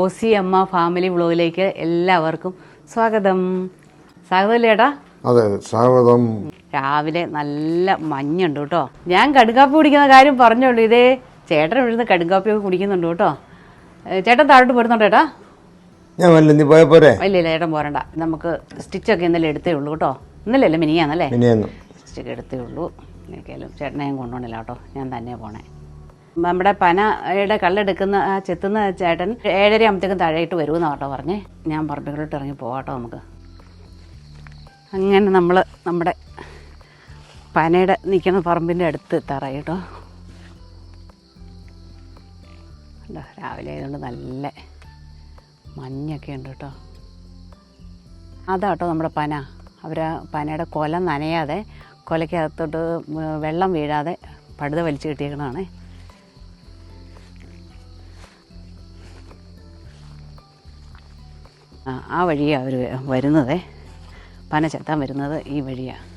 O C അമ്മ family വ്ലോഗിലേക്ക് എല്ലാവർക്കും സ്വാഗതം. സ്വാഗതം ചേട്ടാ അതെ അതെ സ്വാഗതം. രാവിലെ നല്ല മഞ്ഞുണ്ട് കേട്ടോ. ഞാൻ കടുങ്കാപ്പി കുടിക്കുന്ന കാര്യം പറഞ്ഞോളൂ ഇതേ ചേട്ടൻ ഇവിടുന്ന് കടുങ്കാപ്പിയൊക്കെ കുടിക്കുന്നുണ്ട് കേട്ടോ. ചേട്ടൻ താഴോട്ട് പോരുന്നുണ്ട് ചേട്ടാ ഞാൻ വല്ല നീ പോയ പോരെ? ഇല്ല ഇല്ല ചേട്ടൻ പോരണ്ട. നമുക്ക് സ്റ്റിച്ചൊക്കെ ഇന്നലെ എടുത്തേ ഉള്ളൂ കേട്ടോ. ഇന്നലെ അല്ലേ മിനിയാന്നല്ലേ? മിനിയെന്നു. സ്റ്റിച്ചൊക്കെ എടുത്തേ ഉള്ളൂ. എനിക്കായാലും ചേട്ടനെ ഞാൻ കൊണ്ടുപോകണില്ല കേട്ടോ. ഞാൻ തന്നെ പോണേ. നമ്മുടെ പനയുടെ കല്ലെടുക്കുന്ന ആ ചെത്തുന്ന ചേട്ടൻ ഏഴര ആകുമ്പത്തേക്കും താഴെയിട്ട് വരുമെന്ന് കേട്ടോ പറഞ്ഞേ. ഞാൻ പറമ്പിലോട്ട് ഇറങ്ങി പോകാട്ടോ നമുക്ക്. അങ്ങനെ നമ്മൾ നമ്മുടെ പനയുടെ നിൽക്കുന്ന പറമ്പിന്റെ അടുത്ത് എത്താറായി കേട്ടോ. രാവിലെ ആയതുകൊണ്ട് നല്ല മഞ്ഞൊക്കെ ഉണ്ട് കേട്ടോ. അതാട്ടോ നമ്മുടെ പന. അവർ പനയുടെ കൊല നനയാതെ കൊലയ്ക്കകത്തോട്ട് വെള്ളം വീഴാതെ പടുത വലിച്ചു കിട്ടിയേക്കണതാണേ. ആ വഴിയാണ് അവർ വരുന്നത്. പന ചെത്താൻ വരുന്നത് ഈ വഴിയാണ്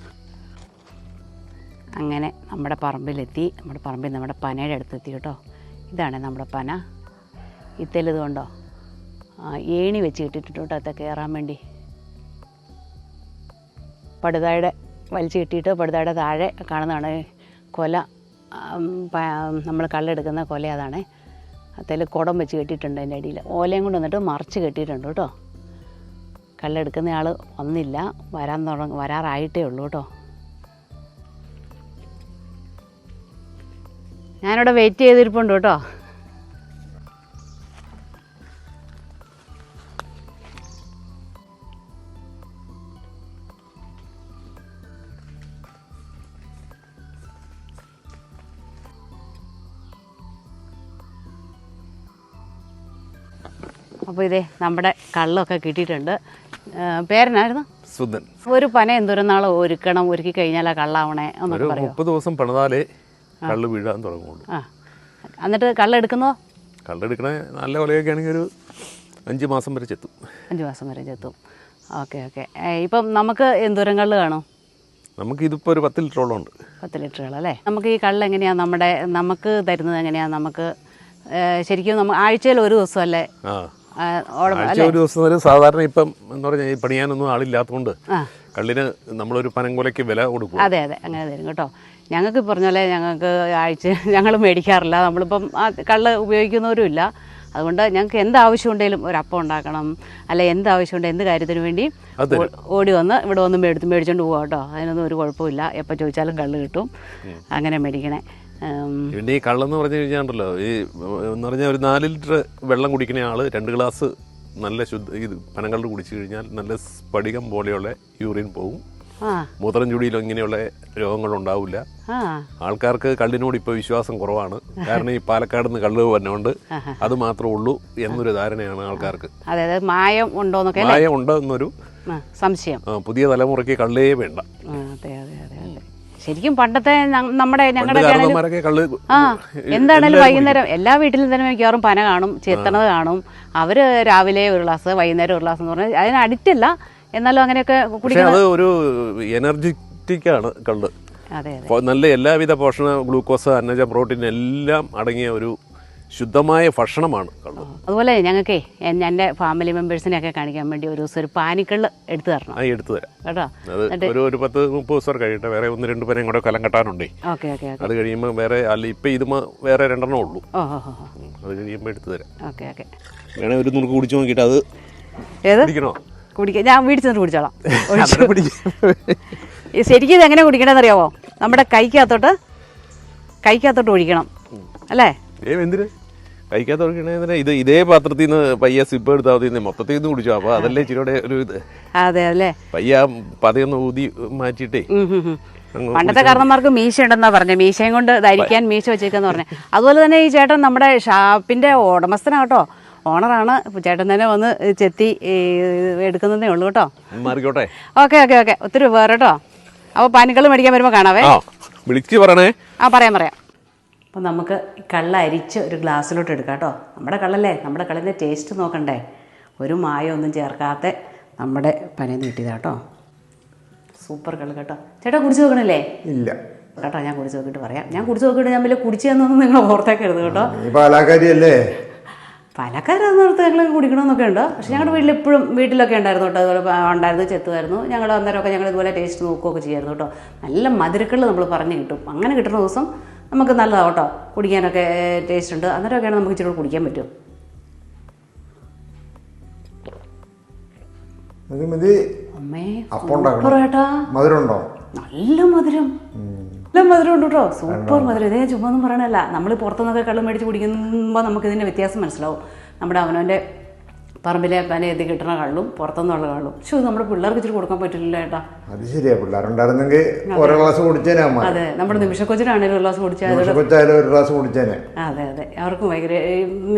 അങ്ങനെ നമ്മുടെ പറമ്പിലെത്തി. നമ്മുടെ പറമ്പിൽ നമ്മുടെ പനയുടെ അടുത്തെത്തി കേട്ടോ. ഇതാണ് നമ്മുടെ പന. ഇത്തലിത് കൊണ്ടോ? ഏണി വെച്ച് ഇട്ടിട്ടുണ്ട് അത്ത കയറാൻ വേണ്ടി. പടുതായുടെ വലിച്ചു കെട്ടിയിട്ട് പടുതായുടെ താഴെ കാണുന്നതാണ് കൊല. നമ്മൾ കള്ളെടുക്കുന്ന കൊല അതാണ്. അതിൽ കുടം വെച്ച് കെട്ടിയിട്ടുണ്ട് അതിന്റെ അടിയിൽ. ഓലയും കൊണ്ട് വന്നിട്ട് മറിച്ച് കെട്ടിയിട്ടുണ്ട് കേട്ടോ. കള്ളെടുക്കുന്ന ആൾ വന്നില്ല. വരാൻ തുടങ്ങ വരാറായിട്ടേ ഉള്ളൂ കേട്ടോ. ഞാനിവിടെ വെയിറ്റ് ചെയ്തിരിപ്പുണ്ട് കേട്ടോ. അപ്പോൾ ഇതേ നമ്മുടെ കള്ളൊക്കെ കിട്ടിയിട്ടുണ്ട്. പേരനായിരുന്നു സുധൻ. ഒരു പന എന്തോരം നാൾ ഒരുക്കണം ഒരുക്കി കഴിഞ്ഞാൽ കള്ളാവണേ ഒരു എന്നൊക്കെ പറയോ? മുപ്പത് ദിവസം പണിതാലേ കള്ള് വീഴാൻ തുടങ്ങുള്ളൂ. ആ. എന്നിട്ട് കള്ളെടുക്കുന്നോ? കള്ളെടുക്കണ നല്ല കൊലയൊക്കെ ആണെങ്കിൽ ഒരു അഞ്ച് മാസം വരെ ചെത്തും. അഞ്ച് മാസം വരെ ചെത്തും. Okay okay. ഇപ്പം നമുക്ക് എന്തോരം കള്ള് കാണും? നമുക്ക് ഇതിപ്പോൾ ഒരു പത്ത് ലിറ്ററോളം ഉണ്ട്. പത്ത് ലിറ്ററുകൾ അല്ലേ? നമുക്ക് ഈ കള്ള് എങ്ങനെയാണ് നമ്മുടെ നമുക്ക് തരുന്നത് എങ്ങനെയാണ് നമുക്ക് ശരിക്കും നമ്മൾ ആഴ്ചയിൽ ഒരു ദിവസമല്ലേ? അല്ലേ ഒരു ദിവസം വരെ സാധാരണ ഇപ്പം എന്ന് പറഞ്ഞാൽ ഈ പണിയാനൊന്നും ആളില്ലാത്തതുകൊണ്ട് കള്ളിന് നമ്മളൊരു പനങ്കൊലയ്ക്ക് വില കൊടുക്കും അതെ അതെ അങ്ങനെ തരും കേട്ടോ. ഞങ്ങൾക്ക് പറഞ്ഞ പോലെ ഞങ്ങൾക്ക് ആഴ്ച ഞങ്ങൾ മേടിക്കാറില്ല. നമ്മളിപ്പം ആ കള്ള് ഉപയോഗിക്കുന്നവരും ഇല്ല അതുകൊണ്ട് ഞങ്ങൾക്ക് എന്ത് ആവശ്യമുണ്ടെങ്കിലും ഒരു അപ്പം ഉണ്ടാക്കണം. അല്ല എന്ത് ആവശ്യമുണ്ട് എന്ത് കാര്യത്തിന് വേണ്ടി ഓടി വന്ന് ഇവിടെ വന്ന് മേടിച്ച് മേടിച്ചോണ്ട് പോകാം കേട്ടോ. അതിനൊന്നും ഒരു കുഴപ്പമില്ല. എപ്പോൾ ചോദിച്ചാലും കള്ള് കിട്ടും. അങ്ങനെ മേടിക്കണേ. പിന്നെ ഈ കള്ളെന്ന് പറഞ്ഞു കഴിഞ്ഞാണ്ടല്ലോ ഈ എന്ന് പറഞ്ഞാൽ ഒരു നാല് ലിറ്റർ വെള്ളം കുടിക്കുന്ന ആൾ രണ്ട് ഗ്ലാസ് നല്ല ശുദ്ധ ഇത് പനങ്കള്ള് കുടിച്ചു കഴിഞ്ഞാൽ നല്ല സ്ഫടികം പോലെയുള്ള യൂറിൻ പോകും മൂത്രം ചുടിയിലും ഇങ്ങനെയുള്ള രോഗങ്ങളുണ്ടാവില്ല. ആൾക്കാർക്ക് കള്ളിനോട് ഇപ്പോൾ വിശ്വാസം കുറവാണ്. കാരണം ഈ പാലക്കാട് നിന്ന് കള്ള് വന്നോണ്ട് അത് മാത്രമേ ഉള്ളൂ എന്നൊരു ധാരണയാണ് ആൾക്കാർക്ക്. മായം അല്ലേ? മായം ഉണ്ടോ എന്നൊരു സംശയം. പുതിയ തലമുറയ്ക്ക് കള്ളേ വേണ്ട. അതെ അതെ അതെ. ശരിക്കും പണ്ടത്തെ നമ്മുടെ ഞങ്ങളുടെ ആ എന്താണേലും വൈകുന്നേരം എല്ലാ വീട്ടിലും തന്നെ മിക്കവാറും പന കാണും ചെത്തണത് കാണും. അവർ രാവിലെ ഒരു ഗ്ലാസ് വൈകുന്നേരം ഒരു ഗ്ലാസ് എന്ന് പറഞ്ഞാൽ അതിന് അഡിക്റ്റ് അല്ല. എന്നാലും അങ്ങനെയൊക്കെ കുടിക്കുന്നത് ഒരു എനർജറ്റിക് ആണ് കള്ള്. നല്ല എല്ലാവിധ പോഷണ ഗ്ലൂക്കോസ് അന്നജ പ്രോട്ടീൻ എല്ലാം അടങ്ങിയ ഒരു ശുദ്ധമായ ഭക്ഷണമാണ് കള്ള്. അതുപോലെ ഞങ്ങൾക്കേ എന്റെ ഫാമിലി മെമ്പേഴ്സിനെയൊക്കെ കാണിക്കാൻ വേണ്ടി ഒരു ദിവസം ഒരു പാനിക്കള്ള് എടുത്തു തരണം. എടുത്തു തരാം. കേട്ടോ? ഒരു ഒരു പത്ത് മുപ്പത് ദിവസം കഴിയട്ടെ. വേറെ ഒന്ന് രണ്ട് പേരെയും കൂടെ കലം കെട്ടാനുണ്ടേ. ഓക്കെ ഓക്കെ അത് കഴിയുമ്പോൾ വേറെ അല്ല ഇപ്പം ഇത് വേറെ രണ്ടെണ്ണം ഉള്ളൂ. അത് കഴിയുമ്പോൾ എടുത്തു തരാം. Okay okay. വേണേ ഒരു നുറുക്ക് കുടിച്ചു നോക്കിയിട്ട് അത് ഏത്? കുടിക്കണോ? കുടിക്കാം ഞാൻ വീട്ടിൽ ചെന്ന് കുടിച്ചോളാം. ശരിക്കും ഇത് എങ്ങനെ കുടിക്കണമെന്ന് അറിയാവോ നമ്മുടെ കൈക്കകത്തോട്ട് കൈക്കകത്തോട്ട് ഒഴിക്കണം. അല്ലേ? ഏ എന്തിന്? കഴിക്കാത്ത തുടങ്ങണേ ഇത് ഇതേ പാത്രത്തിൽ നിന്ന് പയ്യ സിപ്പ് എടുത്താൽ മതി മൊത്തത്തിൽ നിന്ന് കുടിച്ചു. അപ്പൊ അതല്ലേ ഇച്ചിരിയുടെ ഒരു ഇത്. അതെ അല്ലേ? പയ്യ പതയൊന്ന് ഊതി മാറ്റിയിട്ടേ. അങ്ങ് പണ്ടത്തെ കാരണന്മാർക്ക് മീശ ഉണ്ടെന്നാ പറഞ്ഞത് മീശയും കൊണ്ട് ധരിക്കാൻ മീശ വെച്ചേക്കെന്ന് പറഞ്ഞു. അതുപോലെ തന്നെ ഈ ചേട്ടൻ നമ്മുടെ ഷാപ്പിന്റെ ഉടമസ്ഥനാട്ടോ ഓണറാണ്. ചേട്ടൻ തന്നെ വന്ന് ചെത്തി എടുക്കുന്നതേ ഉള്ളൂ കേട്ടോ. മാറിക്കോട്ടെ. Okay okay okay. ഒത്തിരി വേറെ കേട്ടോ. അപ്പോൾ പാനിക്കൾ മേടിക്കാൻ വരുമ്പോൾ കാണാവേ. വിളിച്ച് പറയണേ. ആ പറയാം പറയാം. അപ്പോൾ നമുക്ക് കള്ള അരിച്ച് ഒരു ഗ്ലാസ്സിലോട്ട് എടുക്കാം കേട്ടോ. നമ്മുടെ കള്ളല്ലേ? നമ്മുടെ കള്ളിന്റെ ടേസ്റ്റ് നോക്കണ്ടേ? ഒരു മായ ഒന്നും ചേർക്കാത്ത നമ്മുടെ പനയിൽ കിട്ടിയതാ കേട്ടോ. സൂപ്പർ കള്ള് കേട്ടോ. ചേട്ടാ കുടിച്ച് നോക്കണല്ലേ? ഇല്ല. കേട്ടോ ഞാൻ കുടിച്ച് നോക്കിയിട്ട് പറയാം. ഞാൻ കുടിച്ച് നോക്കിയിട്ട് ഞാൻ വലിയ കുടിച്ചതെന്നൊന്നും നിങ്ങൾ ഓർത്തേക്കരുത് കേട്ടോ. പാലക്കാരിയല്ലേ? പാലക്കാരെന്ന് ഓർത്ത് ഞങ്ങൾ കുടിക്കണമെന്നൊക്കെ ഉണ്ട്? പക്ഷെ ഞങ്ങളുടെ വീട്ടിൽ എപ്പോഴും വീട്ടിലൊക്കെ ഉണ്ടായിരുന്നു കേട്ടോ. അതുപോലെ ഉണ്ടായിരുന്നു ചെത്തുമായിരുന്നു. ഞങ്ങൾ അന്നേരമൊക്കെ ഞങ്ങൾ ഇതുപോലെ ടേസ്റ്റ് നോക്കുകയൊക്കെ ചെയ്യായിരുന്നു കേട്ടോ. നല്ല മധുരക്കള്ള് നമ്മൾ പറഞ്ഞ് കിട്ടും. അങ്ങനെ കിട്ടുന്ന ദിവസം നമുക്ക് നല്ലതാണ് കേട്ടോ. കുടിക്കാനൊക്കെ ടേസ്റ്റ് ഉണ്ട്. അന്നേരമൊക്കെയാണ് നമുക്ക് ഇച്ചിരി കുടിക്കാൻ പറ്റും. ഇത് അമ്മേ അപ്പം ഉണ്ടാക്കണം. സൂപ്പർ ഏട്ടാ. മധുരം ഉണ്ടോ നല്ല മധുരം. നല്ല മധുരം ഉണ്ട് കേട്ടോ. സൂപ്പർ മധുരം. ഇതേ ചുമ്മാ ഒന്നും പറയണല്ല നമ്മൾ പുറത്തുനിന്നൊക്കെ കള്ളം മേടിച്ച് കുടിക്കുമ്പോൾ നമുക്ക് ഇതിന്റെ വ്യത്യാസം മനസ്സിലാവും. നമ്മുടെ അവനവന്റെ പറമ്പിലെ പന എത്തി കിട്ടണ കള്ളും പുറത്തുനിന്നുള്ള കള്ളും. പക്ഷെ നമ്മുടെ പിള്ളേർക്ക് ഇച്ചിരി കൊടുക്കാൻ പറ്റില്ല ഏട്ടാ. അത് ശരിയാ. പിള്ളേരുണ്ടായിരുന്നെങ്കിൽ ഓരോ ഗ്ലാസ് കുടിച്ചേനാ അതെ. നമ്മുടെ നിമിഷക്കൊച്ചിനാണേലും ഒരു ഗ്ലാസ് കൊച്ചായാലും ഒരു ഗ്ലാസ് കുടിച്ചേനെ. അതെ അതെ. അവർക്കും ഭയങ്കര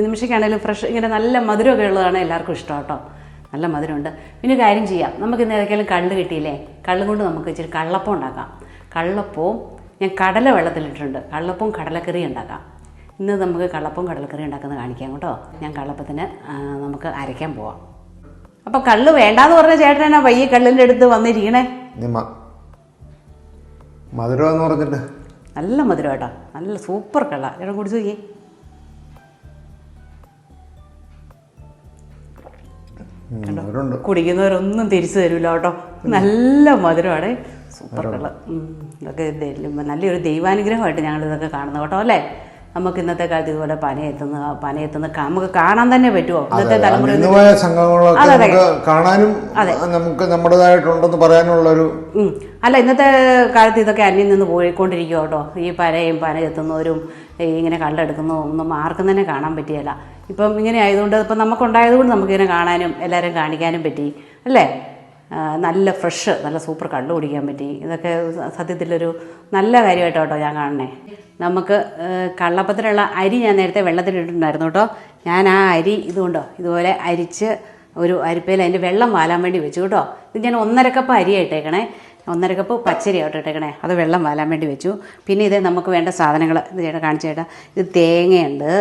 നിമിഷക്കാണെങ്കിലും ഫ്രഷ് ഇങ്ങനെ നല്ല മധുരമൊക്കെ ഉള്ളതാണ് എല്ലാവർക്കും ഇഷ്ടം കേട്ടോ. നല്ല മധുരമുണ്ട്. പിന്നെ കാര്യം ചെയ്യാം. നമുക്ക് ഇന്ന് ഏതൊക്കെയാലും കള്ള് കിട്ടിയില്ലേ? കള്ള് കൊണ്ട് നമുക്ക് ഇച്ചിരി കള്ളപ്പം ഉണ്ടാക്കാം. കള്ളപ്പവും ഞാൻ കടല വെള്ളത്തിലിട്ടിട്ടുണ്ട് കള്ളപ്പവും കടലക്കറിയും ഉണ്ടാക്കാം. ഇന്ന് നമുക്ക് കള്ളപ്പം കടലക്കറി ഉണ്ടാക്കുന്നത് കാണിക്കാം കേട്ടോ. ഞാൻ കള്ളപ്പത്തിന് നമുക്ക് അരയ്ക്കാൻ പോവാം. അപ്പോൾ കള്ള് വേണ്ടാന്ന് പറഞ്ഞ ചേട്ടനാ വയ്യ കള്ളിന്റെ അടുത്ത് വന്നിരിക്കണേ? മധുരം എന്ന് പറഞ്ഞിട്ട്. നല്ല മധുരം കേട്ടോ. നല്ല സൂപ്പർ കള്ള. ചേട്ടൻ കുടിച്ചു നോക്കി കുടിക്കുന്നവരൊന്നും തിരിച്ചു തരില്ല കേട്ടോ. നല്ല മധുരമാണ്. സൂപ്പർ കള്ള. ഇതൊക്കെ നല്ലൊരു ദൈവാനുഗ്രഹമായിട്ട് ഞങ്ങൾ ഇതൊക്കെ കാണുന്നത് കേട്ടോ അല്ലേ? നമുക്ക് ഇന്നത്തെ കാലത്ത് ഇതുപോലെ പനയെത്തുന്ന പനയെത്തുന്ന നമുക്ക് കാണാൻ തന്നെ പറ്റുമോ ഇന്നത്തെ തലമുറ സംഘങ്ങളൊക്കെ കാണാനും നമുക്ക് നമ്മുടേതായിട്ടുണ്ടെന്ന് പറയാനുള്ള ഒരു അല്ല ഇന്നത്തെ കാലത്ത് ഇതൊക്കെ അന്യം നിന്ന് പോയിക്കൊണ്ടിരിക്കുക കേട്ടോ. ഈ പനയും പന എത്തുന്നവരും ഇങ്ങനെ കള്ളെടുക്കുന്നതും ഒന്നും ആർക്കും തന്നെ കാണാൻ പറ്റിയല്ല. ഇപ്പം ഇങ്ങനെ ആയതുകൊണ്ട് ഇപ്പം നമുക്കുണ്ടായതുകൊണ്ട് നമുക്കിങ്ങനെ കാണാനും എല്ലാവരും കാണിക്കാനും പറ്റി. അല്ലേ? നല്ല ഫ്രഷ് നല്ല സൂപ്പർ കള്ള് കുടിക്കാൻ പറ്റി. ഇതൊക്കെ സത്യത്തിലൊരു നല്ല കാര്യമായിട്ടോ കേട്ടോ ഞാൻ കാണണേ നമുക്ക് കള്ളപ്പത്തിലുള്ള അരി ഞാൻ നേരത്തെ വെള്ളത്തിലിട്ടുണ്ടായിരുന്നു കേട്ടോ ഞാൻ ആ അരി ഇതുകൊണ്ടോ ഇതുപോലെ അരിച്ച് ഒരു അരിപ്പയിൽ അതിന്റെ വെള്ളം വാലാൻ വേണ്ടി വെച്ചു കേട്ടോ ഇത് ഞാൻ ഒന്നര കപ്പ് അരി ഇട്ടേക്കണേ. ഒന്നര കപ്പ് പച്ചരി ആയിട്ട് ഇട്ടേക്കണേ. അത് വെള്ളം വാലാൻ വേണ്ടി വെച്ചു. പിന്നെ ഇത് നമുക്ക് വേണ്ട സാധനങ്ങൾ ഇത് ചേട്ടാ കാണിച്ചു ചേട്ടാ ഇത് തേങ്ങയുണ്ട്.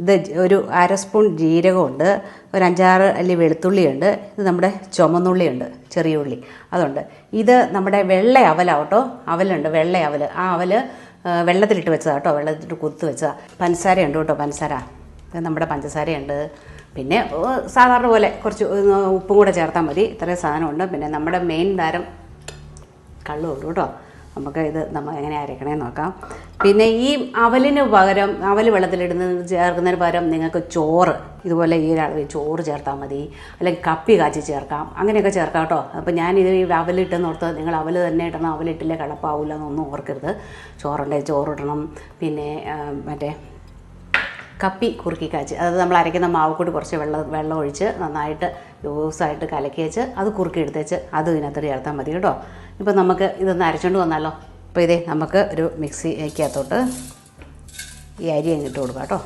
ഇത് ഒരു അര സ്പൂൺ ജീരകമുണ്ട്. ഒരു അഞ്ചാറ് അല്ലി വെളുത്തുള്ളിയുണ്ട്. ഇത് നമ്മുടെ ചുമന്നുള്ളിയുണ്ട്. ചെറിയ ഉള്ളി. അതുണ്ട്. ഇത് നമ്മുടെ വെള്ള അവലാവട്ടോ അവലുണ്ട്. വെള്ള അവൽ ആ അവൽ വെള്ളത്തിലിട്ട് വെച്ചതാണ് കേട്ടോ. വെള്ളത്തിലിട്ട് കുത്ത് വെച്ചതാണ് പഞ്ചസാരയുണ്ട് കേട്ടോ പഞ്ചസാര. നമ്മുടെ പഞ്ചസാരയുണ്ട്. പിന്നെ സാധാരണ പോലെ കുറച്ച് ഉപ്പും കൂടെ ചേർത്താൽ മതി. ഇത്രയും സാധനമുണ്ട്. പിന്നെ നമ്മുടെ മെയിൻ താരം കള്ളുള്ളൂ കേട്ടോ. നമുക്ക് ഇത് നമ്മൾ എങ്ങനെ അരക്കണേ നോക്കാം. പിന്നെ ഈ അവലിന് പകരം അവൽ വെള്ളത്തിലിടുന്ന ചേർക്കുന്നതിന് പകരം നിങ്ങൾക്ക് ചോറ് ഇതുപോലെ ഈ ഒരളവിൽ ചോറ് ചേർത്താൽ മതി. അല്ലെങ്കിൽ കപ്പി കാച്ചി ചേർക്കാം. അങ്ങനെയൊക്കെ ചേർക്കാം കേട്ടോ. അപ്പോൾ ഞാനിത് ഈ അവലിട്ടെന്ന് ഓർത്ത് നിങ്ങൾ അവൽ തന്നെ ഇടണം. അവലിട്ടില്ലേ കളപ്പാവില്ല എന്നൊന്നും ഓർക്കരുത്. ചോറുണ്ടെ ചോറിടണം. പിന്നെ മറ്റേ കപ്പി കുറുക്കി കാച്ചി. അതായത് നമ്മൾ അരയ്ക്കുന്ന മാവ് കൂടി കുറച്ച് വെള്ളം വെള്ളം ഒഴിച്ച് നന്നായിട്ട് ലൂസായിട്ട് കലക്കി വെച്ച് അത് കുറുക്കി എടുത്തേച്ച് അത് ഇതിനകത്ത് ചേർത്താൽ മതി കേട്ടോ. ഇപ്പം നമുക്ക് ഇതൊന്ന് അരച്ചുകൊണ്ട് വന്നാലോ? അപ്പോൾ ഇതേ നമുക്ക് ഒരു മിക്സിക്കകത്തോട്ട് ഈ അരി അങ്ങ് ഇട്ട് കൊടുക്കാം കേട്ടോ.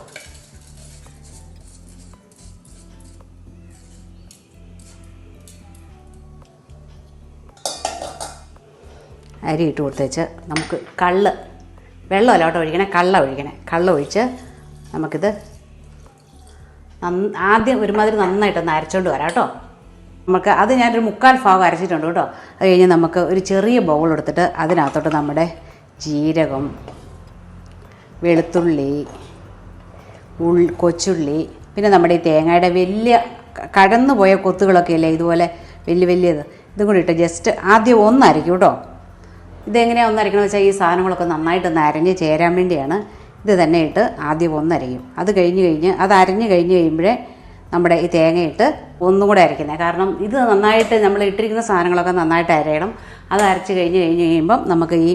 അരി ഇട്ട് കൊടുത്തേച്ച് നമുക്ക് കള്ള് വെള്ളമല്ല കേട്ടോ ഒഴിക്കണേ കള്ള ഒഴിക്കണേ. കള്ള ഒഴിച്ച് നമുക്കിത് നന്ന ആദ്യം ഒരുമാതിരി നന്നായിട്ടൊന്ന് അരച്ചോണ്ട് വരാം കേട്ടോ. നമുക്ക് അത് ഞാനൊരു മുക്കാൽ ഭാഗം അരച്ചിട്ടുണ്ട് കേട്ടോ. അത് കഴിഞ്ഞ് നമുക്ക് ഒരു ചെറിയ ബൗൾ എടുത്തിട്ട് അതിനകത്തോട്ട് നമ്മുടെ ജീരകം വെളുത്തുള്ളി ഉൾ കൊച്ചുള്ളി പിന്നെ നമ്മുടെ ഈ തേങ്ങയുടെ വലിയ കടന്നു പോയ കൊത്തുകളൊക്കെ അല്ലേ ഇതുപോലെ വലിയ വലിയത് ഇതും. കൂടി ഇട്ട് ജസ്റ്റ് ആദ്യം ഒന്നരയ്ക്കും കേട്ടോ. ഇതെങ്ങനെയാണ് ഒന്നരയ്ക്കണമെന്ന് വെച്ചാൽ ഈ സാധനങ്ങളൊക്കെ നന്നായിട്ടൊന്ന് അരഞ്ഞ് ചേരാൻ വേണ്ടിയാണ്. ഇത് തന്നെ ഇട്ട് ആദ്യം ഒന്നരയും അത് കഴിഞ്ഞ് കഴിഞ്ഞ് അത് അരഞ്ഞ് കഴിഞ്ഞ് കഴിയുമ്പോഴേ നമ്മുടെ ഈ തേങ്ങയിട്ട് ഒന്നും കൂടെ അരയ്ക്കുന്നത് കാരണം ഇത് നന്നായിട്ട് നമ്മൾ ഇട്ടിരിക്കുന്ന സാധനങ്ങളൊക്കെ നന്നായിട്ട് അരയണം. അത് അരച്ച് കഴിഞ്ഞ് കഴിഞ്ഞ് കഴിയുമ്പം നമുക്ക് ഈ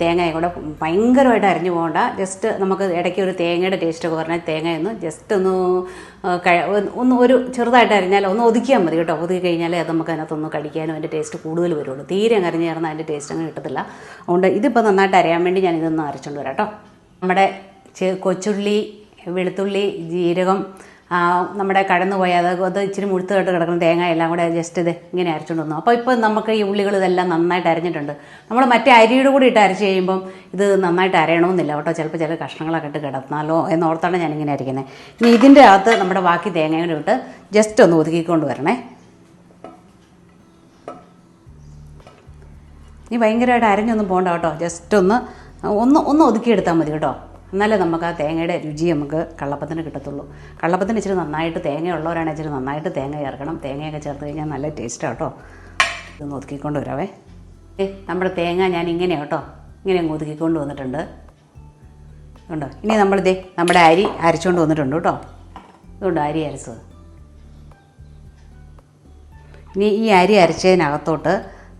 തേങ്ങയെ കൂടെ ഭയങ്കരമായിട്ട് അരിഞ്ഞു പോകണ്ട. ജസ്റ്റ് നമുക്ക് ഇടയ്ക്ക് ഒരു തേങ്ങയുടെ ടേസ്റ്റ് ഒക്കെ പറഞ്ഞാൽ തേങ്ങയൊന്ന് ജസ്റ്റ് ഒന്ന് ഒന്ന് ഒരു ചെറുതായിട്ട് അരിഞ്ഞാൽ ഒന്ന് ഒതുക്കിയാൽ മതി കേട്ടോ. ഒതുക്കി കഴിഞ്ഞാലേ അത് നമുക്ക് അതിനകത്തൊന്ന് കടിക്കാനും അതിന്റെ ടേസ്റ്റ് കൂടുതൽ വരുള്ളൂ. തീരെ അങ്ങ് അരിഞ്ഞ് ചേർന്നാൽ അതിന്റെ ടേസ്റ്റ് അങ്ങ് കിട്ടത്തില്ല. അതുകൊണ്ട് ഇതിപ്പോൾ നന്നായിട്ട് അറിയാൻ വേണ്ടി ഞാൻ ഇതൊന്ന് അരച്ചുകൊണ്ട് വരാം കേട്ടോ. നമ്മുടെ കൊച്ചുള്ളി വെളുത്തുള്ളി ജീരകം നമ്മുടെ കടന്നുപോയ അത് അത് ഇച്ചിരി മുഴുത്തായിട്ട് കിടക്കുന്ന തേങ്ങ എല്ലാം കൂടെ ജസ്റ്റ് ഇത് ഇങ്ങനെ അരച്ചുകൊണ്ട് വന്നു. അപ്പോൾ ഇപ്പോൾ നമുക്ക് ഈ ഉള്ളികൾ ഇതെല്ലാം നന്നായിട്ട് അരഞ്ഞിട്ടുണ്ട്. നമ്മൾ മറ്റേ അരിയുടെ കൂടി ഇട്ട് അരച്ച് കഴിയുമ്പം ഇത് നന്നായിട്ട് അരയണമെന്നില്ല കേട്ടോ. ചിലപ്പോൾ ചില കഷ്ണങ്ങളൊക്കെ ഇട്ട് കിടന്നാലോ എന്നോർത്താണ് ഞാനിങ്ങനെ അരിക്കുന്നത് ഇനി ഇതിന്റെ അകത്ത് നമ്മുടെ ബാക്കി തേങ്ങ കൂടി ഇട്ട് ജസ്റ്റ് ഒന്ന് ഒതുക്കിക്കൊണ്ട് വരണേ. ഇനി ഭയങ്കരമായിട്ട് അരഞ്ഞൊന്നും പോകണ്ട കേട്ടോ. ജസ്റ്റ് ഒന്ന് ഒന്ന് ഒന്ന് ഒതുക്കിയെടുത്താൽ മതി കേട്ടോ. എന്നാലേ നമുക്ക് ആ തേങ്ങയുടെ രുചി നമുക്ക് കള്ളപ്പത്തിന് കിട്ടത്തുള്ളൂ. കള്ളപ്പത്തിന് ഇച്ചിരി നന്നായിട്ട് തേങ്ങ ഉള്ളവരാണെങ്കിൽ ഇച്ചിരി നന്നായിട്ട് തേങ്ങ ചേർക്കണം. തേങ്ങയൊക്കെ ചേർത്ത് കഴിഞ്ഞാൽ നല്ല ടേസ്റ്റാണ് കേട്ടോ ഇത് ഒതുക്കിക്കൊണ്ട് വരാവേ. ഏ നമ്മുടെ തേങ്ങ ഞാൻ ഇങ്ങനെ കേട്ടോ ഇങ്ങനെ അങ്ങ് ഒതുക്കിക്കൊണ്ട് വന്നിട്ടുണ്ട്. ഉണ്ടോ ഇനി നമ്മളിതേ നമ്മുടെ അരി അരച്ചുകൊണ്ട് വന്നിട്ടുണ്ട് കേട്ടോ ഇതുകൊണ്ട് അരി അരച്ചത്? ഇനി ഈ അരി അരച്ചതിനകത്തോട്ട്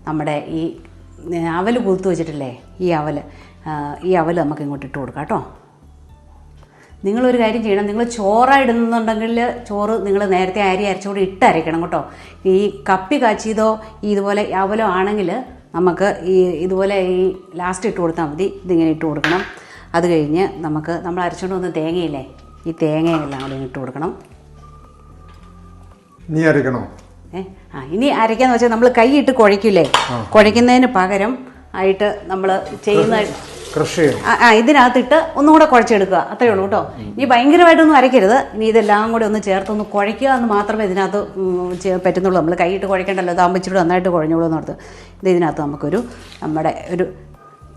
നമ്മുടെ ഈ അവൽ കുത്തു വെച്ചിട്ടില്ലേ? ഈ അവൽ ഈ അവൽ നമുക്ക് ഇങ്ങോട്ട് ഇട്ട് കൊടുക്കാം കേട്ടോ. നിങ്ങളൊരു കാര്യം ചെയ്യണം. നിങ്ങൾ ചോറായിടുന്നുണ്ടെങ്കിൽ ചോറ് നിങ്ങൾ നേരത്തെ അരി അരച്ചുകൂടി ഇട്ടരയ്ക്കണം കേട്ടോ. ഈ കപ്പി കാച്ചിയതോ ഈ ഇതുപോലെ അവലോ ആണെങ്കിൽ നമുക്ക് ഈ ഇതുപോലെ ഈ ലാസ്റ്റ് ഇട്ട് കൊടുത്താൽ മതി. ഇതിങ്ങനെ ഇട്ട് കൊടുക്കണം. അത് കഴിഞ്ഞ് നമുക്ക് നമ്മൾ അരച്ചുകൊണ്ട് വന്ന തേങ്ങയില്ലേ ഈ തേങ്ങയെല്ലാം കൂടി ഇട്ട് കൊടുക്കണം. നീ അരക്കണോ ഏ ആ ഇനി അരയ്ക്കാന്ന് വെച്ചാൽ നമ്മൾ കൈ ഇട്ട് കുഴയ്ക്കില്ലേ കുഴയ്ക്കുന്നതിന് പകരം ആയിട്ട് നമ്മൾ ചെയ്യുന്ന ആ, ഇതിനകത്തിട്ട് ഒന്നുകൂടെ കുഴച്ചെടുക്കുക. അത്രയേ ഉള്ളൂ കേട്ടോ. ഇനി ഭയങ്കരമായിട്ടൊന്നും അരയ്ക്കരുത് ഇനി ഇതെല്ലാം കൂടെ ഒന്ന് ചേർത്ത് ഒന്ന് കുഴയ്ക്കുക എന്ന് മാത്രമേ ഇതിനകത്ത് പറ്റുന്നുള്ളൂ. നമ്മൾ കൈയിട്ട് കുഴയ്ക്കണ്ടല്ലോ. താമ്പിച്ചിട്ട് നന്നായിട്ട് കുഴഞ്ഞോളൂ എന്ന് ഓർത്ത് ഇത് ഇതിനകത്ത് നമുക്കൊരു നമ്മുടെ ഒരു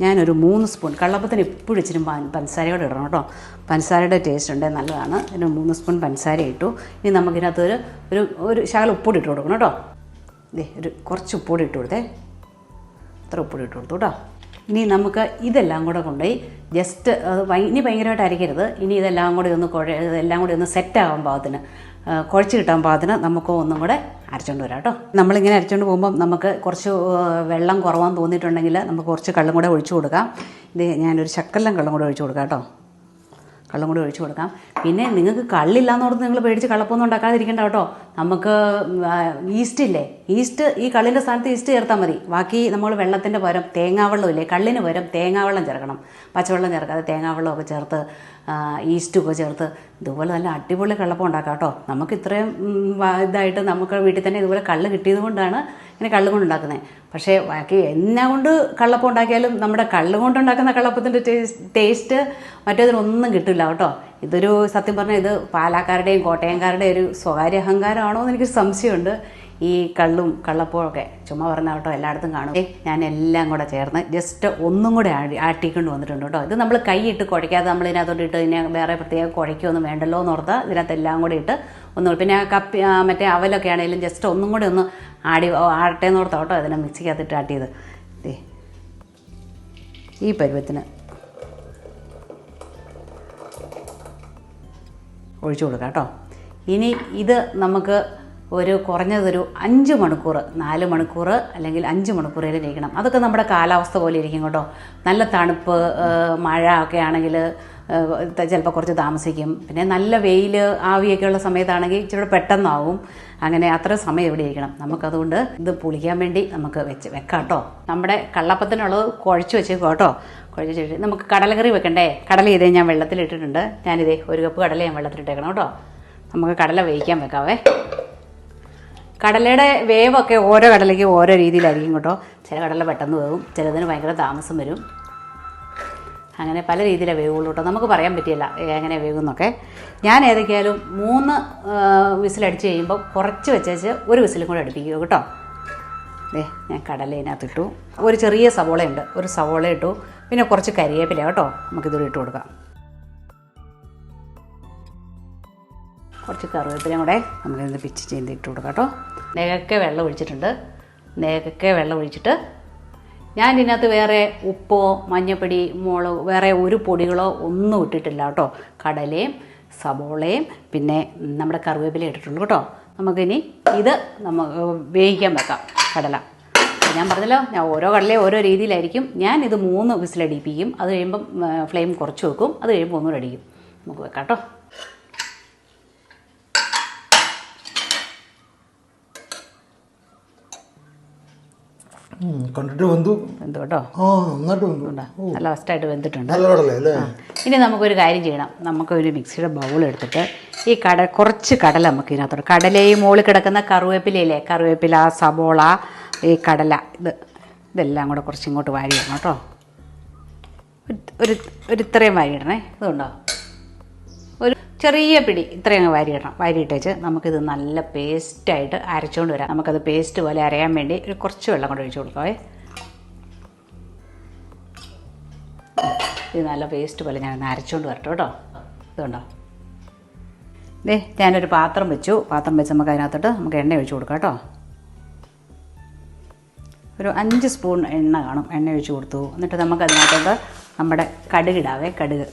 ഞാനൊരു മൂന്ന് സ്പൂൺ കള്ളപ്പത്തിന് എപ്പോഴും ഇച്ചിരി പഞ്ചസാരയോടെ ഇടണം കേട്ടോ. പഞ്ചസാരയുടെ ടേസ്റ്റ് ഉണ്ട് നല്ലതാണ്. ഒരു മൂന്ന് സ്പൂൺ പഞ്ചസാര ഇട്ടു. ഇനി നമുക്കിതിനകത്ത് ഒരു ഒരു ഒരു ശകലം ഉപ്പൂടി ഇട്ട് കൊടുക്കണം കേട്ടോ. ഇതേ ഒരു കുറച്ച് ഉപ്പൂടി ഇട്ട് കൊടുത്തേ. അത്ര ഉപ്പൊടി ഇട്ട് കൊടുത്തു കേട്ടോ. ഇനി നമുക്ക് ഇതെല്ലാം കൂടെ കൊണ്ടുപോയി ജസ്റ്റ് ഇനി ഭയങ്കരമായിട്ട് അരയ്ക്കരുത്. ഇനി ഇതെല്ലാം കൂടി ഒന്ന് കുഴ ഇതെല്ലാം കൂടി ഒന്ന് സെറ്റാകാൻ പാകത്തിന്. കുഴച്ച് കിട്ടാൻ പാകത്തിന് നമുക്ക് ഒന്നും കൂടെ അരച്ചുകൊണ്ട് വരാം കേട്ടോ. നമ്മളിങ്ങനെ അരച്ചുകൊണ്ട് പോകുമ്പം നമുക്ക് കുറച്ച് വെള്ളം കുറവാന്ന് തോന്നിയിട്ടുണ്ടെങ്കിൽ നമുക്ക് കുറച്ച് കള്ളും കൂടെ ഒഴിച്ചു കൊടുക്കാം. ഇത് ഞാനൊരു ശക്കലം കള്ളും കൂടെ ഒഴിച്ചു കൊടുക്കാം കേട്ടോ. കള്ളും കൂടി ഒഴിച്ചു കൊടുക്കാം. പിന്നെ നിങ്ങൾക്ക് കള്ളില്ലാന്നോർത്ത് നിങ്ങൾ പേടിച്ച് കള്ളപ്പൊന്നും ഉണ്ടാക്കാതിരിക്കേണ്ട കേട്ടോ. നമുക്ക് ഈസ്റ്റ് ഇല്ലേ? ഈസ്റ്റ് ഈ കള്ളിന്റെ സ്ഥാനത്ത് ഈസ്റ്റ് ചേർത്താൽ മതി. ബാക്കി നമ്മൾ വെള്ളത്തിന്റെ പകരം തേങ്ങാവെള്ളം ഇല്ലേ? കള്ളിന് പകരം തേങ്ങാവെള്ളം ചേർക്കണം. പച്ചവെള്ളം ചേർക്കാതെ തേങ്ങാവെള്ളമൊക്കെ ചേർത്ത് ഈസ്റ്റും ഒക്കെ ചേർത്ത് ഇതുപോലെ നല്ല അടിപൊളി കള്ളപ്പം ഉണ്ടാക്കാം കേട്ടോ. നമുക്ക് ഇത്രയും ഇതായിട്ട് നമുക്ക് വീട്ടിൽ തന്നെ ഇതുപോലെ കള്ള് കിട്ടിയത് കൊണ്ടാണ് ഇങ്ങനെ കള്ള് കൊണ്ട് ഉണ്ടാക്കുന്നത് പക്ഷേ ബാക്കി എന്നാ കൊണ്ട് കള്ളപ്പം ഉണ്ടാക്കിയാലും നമ്മുടെ കള്ള് കൊണ്ടുണ്ടാക്കുന്ന കള്ളപ്പത്തിന്റെ ടേസ്റ്റ് മറ്റേതിനൊന്നും കിട്ടില്ല കേട്ടോ. ഇതൊരു സത്യം പറഞ്ഞാൽ ഇത് പാലാക്കാരുടെയും കോട്ടയംകാരുടെയും ഒരു സ്വകാര്യ അഹങ്കാരമാണോ എന്ന് എനിക്ക് സംശയമുണ്ട്. ഈ കള്ളും കള്ളപ്പോഴൊക്കെ ചുമ്മാ പറഞ്ഞാൽ കേട്ടോ എല്ലായിടത്തും കാണും. ഞാൻ എല്ലാം കൂടെ ചേർന്ന് ജസ്റ്റ് ഒന്നും കൂടെ ആടി ആട്ടിക്കൊണ്ട് വന്നിട്ടുണ്ട് കേട്ടോ. ഇത് നമ്മൾ കൈയിട്ട് കുഴയ്ക്കാതെ നമ്മൾ ഇതിനകത്തോട്ട് ഇട്ട് ഇതിനെ വേറെ പ്രത്യേകം കുഴയ്ക്കൊന്നും വേണ്ടല്ലോ എന്ന് ഓർത്ത് ഇതിനകത്ത് എല്ലാം കൂടി ഇട്ട് ഒന്ന് പിന്നെ കപ്പി മറ്റേ അവലൊക്കെ ആണെങ്കിലും ജസ്റ്റ് ഒന്നും കൂടി ഒന്ന് ആടി ആട്ടേന്ന് ഓർത്താ കേട്ടോ ഇതിനെ മിക്സിക്കകത്തിട്ട് ആട്ടിയത്. ഈ പരുവത്തിന് ഒഴിച്ചു കൊടുക്കാം കേട്ടോ. ഇനി ഇത് നമുക്ക് ഒരു കുറഞ്ഞതൊരു അഞ്ച് മണിക്കൂർ നാല് മണിക്കൂർ അല്ലെങ്കിൽ അഞ്ച് മണിക്കൂറിൽ ഇരിക്കണം അതൊക്കെ നമ്മുടെ കാലാവസ്ഥ പോലെ ഇരിക്കും കേട്ടോ. നല്ല തണുപ്പ് മഴ ഒക്കെ ആണെങ്കിൽ ചിലപ്പോൾ കുറച്ച് താമസിക്കും. പിന്നെ നല്ല വെയിൽ ആവിയൊക്കെ ഉള്ള സമയത്താണെങ്കിൽ ഇച്ചിരി പെട്ടെന്നാവും. അങ്ങനെ അത്ര സമയം ഇവിടെ ഇരിക്കണം. നമുക്കതുകൊണ്ട് ഇത് പുളിക്കാൻ വേണ്ടി നമുക്ക് വെച്ച് വെക്കാം കേട്ടോ. നമ്മുടെ കള്ളപ്പത്തിനുള്ളത് കുഴച്ച് വെച്ചേക്കും കേട്ടോ. കുഴച്ച് വെച്ചിട്ട് നമുക്ക് കടലക്കറി വെക്കണ്ടേ? കടല ഇതേ ഞാൻ വെള്ളത്തിലിട്ടിട്ടുണ്ട്. ഞാനിതേ ഒരു കപ്പ് കടല ഞാൻ വെള്ളത്തിലിട്ടേക്കണം കേട്ടോ. നമുക്ക് കടല വേവിക്കാൻ വെക്കാവേ. കടലയുടെ വേവൊക്കെ ഓരോ കടലയ്ക്ക് ഓരോ രീതിയിലായിരിക്കും കേട്ടോ. ചില കടല പെട്ടെന്ന് വേവും ചിലതിന് ഭയങ്കര താമസം വരും. അങ്ങനെ പല രീതിയിലെ വേവുള്ളൂ കേട്ടോ. നമുക്ക് പറയാൻ പറ്റില്ല എങ്ങനെ വേകുന്നൊക്കെ ഞാൻ ഏതൊക്കെയായാലും മൂന്ന് വിസിലടിച്ച് കഴിയുമ്പോൾ കുറച്ച് വെച്ചേച്ച് ഒരു വിസിലും കൂടെ അടുപ്പിക്കുക കേട്ടോ. ദേ ഞാൻ കടല ഇതിനകത്തിട്ടു ഒരു ചെറിയ സവോളയുണ്ട്. ഒരു സവോള ഇട്ടു. പിന്നെ കുറച്ച് കരിയേപ്പില കേട്ടോ. നമുക്കിതൊരു ഇട്ട് കൊടുക്കാം. കുറച്ച് കറിവേപ്പിലയും കൂടെ നമ്മളിന്ന് പിച്ച് ചെയ്ത് ഇട്ട് കൊടുക്കാം കേട്ടോ. നേകൊക്കെ വെള്ളം ഒഴിച്ചിട്ടുണ്ട്. നേകൊക്കെ വെള്ളം ഒഴിച്ചിട്ട് ഞാൻ ഇതിനകത്ത് വേറെ ഉപ്പോ മഞ്ഞപ്പൊടി മുളക് വേറെ ഒരു പൊടികളോ ഒന്നും ഇട്ടിട്ടില്ല കേട്ടോ. കടലയും സബോളയും പിന്നെ നമ്മുടെ കറിവേപ്പില ഇട്ടിട്ടുള്ളൂ കേട്ടോ. നമുക്കിനി ഇത് നമുക്ക് വേവിക്കാൻ വെക്കാം കടല. ഞാൻ പറഞ്ഞല്ലോ ഞാൻ ഓരോ കടലയും ഓരോ രീതിയിലായിരിക്കും. ഞാൻ ഇത് മൂന്ന് വിസിലടിപ്പിക്കും. അത് കഴിയുമ്പം ഫ്ലെയിം കുറച്ച് വെക്കും. അത് കഴിയുമ്പോൾ ഒന്നുകൂടെ അടിക്കും. നമുക്ക് വെക്കാം കേട്ടോ. കണ്ടിട്ട് വെന്തു. കേട്ടോ നല്ല ഫസ്റ്റായിട്ട് വെന്തിട്ടുണ്ട്. ഇനി നമുക്കൊരു കാര്യം ചെയ്യണം. നമുക്കൊരു മിക്സിയുടെ ബൗൾ എടുത്തിട്ട് ഈ കട കുറച്ച് കടല നമുക്ക് ഇതിനകത്തോട്ട്. കടലയും മുകളിൽ കിടക്കുന്ന കറിവേപ്പിലയില്ലേ? കറിവേപ്പില സബോള ഈ കടല ഇത് ഇതെല്ലാം കൂടെ കുറച്ച് ഇങ്ങോട്ട് വാരിയിടണം ഇടണം കേട്ടോ. ഒരു- ഒരു ഇത്രയും വാരി ഇടണേ. ഇതുണ്ടോ? ചെറിയ പിടി ഇത്രയും അങ്ങ് വാരി ഇടണം. വാരി ഇട്ടേച്ച് നമുക്കിത് നല്ല പേസ്റ്റായിട്ട് അരച്ചുകൊണ്ട് വരാം. നമുക്കത് പേസ്റ്റ് പോലെ അരയാൻ വേണ്ടി ഒരു കുറച്ച് വെള്ളം കൊണ്ട് ഒഴിച്ചു കൊടുക്കാവേ. ഇത് നല്ല പേസ്റ്റ് പോലെ ഞാനൊന്ന് അരച്ചുകൊണ്ട് വരട്ടോ കേട്ടോ. ഇതുണ്ടോ? ദേ ഞാനൊരു പാത്രം വെച്ചു. പാത്രം വെച്ച് നമുക്ക് അതിനകത്തോട്ട് നമുക്ക് എണ്ണ ഒഴിച്ചു കൊടുക്കാം കേട്ടോ. ഒരു അഞ്ച് സ്പൂൺ എണ്ണ കാണും. എണ്ണ ഒഴിച്ച് കൊടുത്തു. എന്നിട്ട് നമുക്ക് അതിനകത്തോട്ട് നമ്മുടെ കടുകിടാവേ കടുക്.